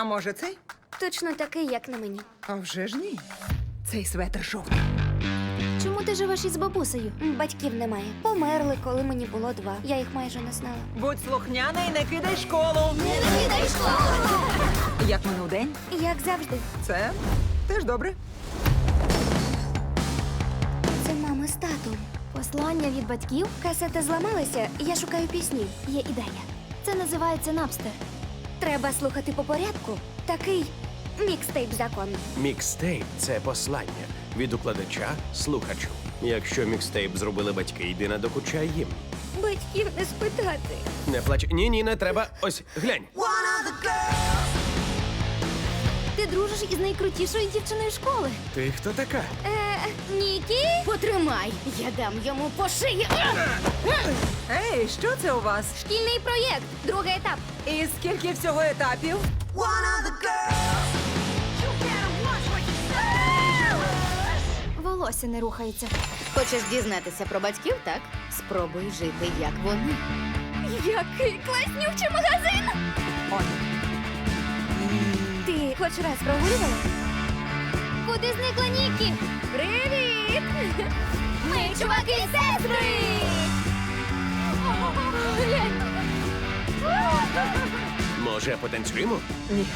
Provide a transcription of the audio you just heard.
А може цей? Точно такий, як на мені. А вже ж ні. Цей светр жовтий. Чому ти живеш із бабусею? М, Батьків немає. Померли, коли мені було два. Я їх майже не знала. Будь слухняна і не кидай школу. Не віддай школу! Як минув день? Як завжди. Це теж добре. Це мама з татом. Послання від батьків. Касета зламалася, я шукаю пісні. Є ідея. Це називається напстер. Треба слухати по порядку. Такий мікстейп закон. Мікстейп це послання від укладача слухачу. Якщо мікстейп зробили батьки, йди надокучай їм. Батьків не спитати. Не плач. Ні, ні, не треба. Ось глянь. Ти дружиш із найкрутішою дівчиною школи. Ти хто така? Е, Нікі? Потримай, я дам йому по шиї. Ей, що це у вас? Шкільний проєкт, другий етап. І скільки всього етапів? Волосся не рухається. Хочеш дізнатися про батьків, так? Спробуй жити, як вони. Який класнючий магазин! Он. Хоч раз прогулювала? Куди зникла Нікі? Привіт! Ми чуваки і сестри! Може, потанцюємо? Ні.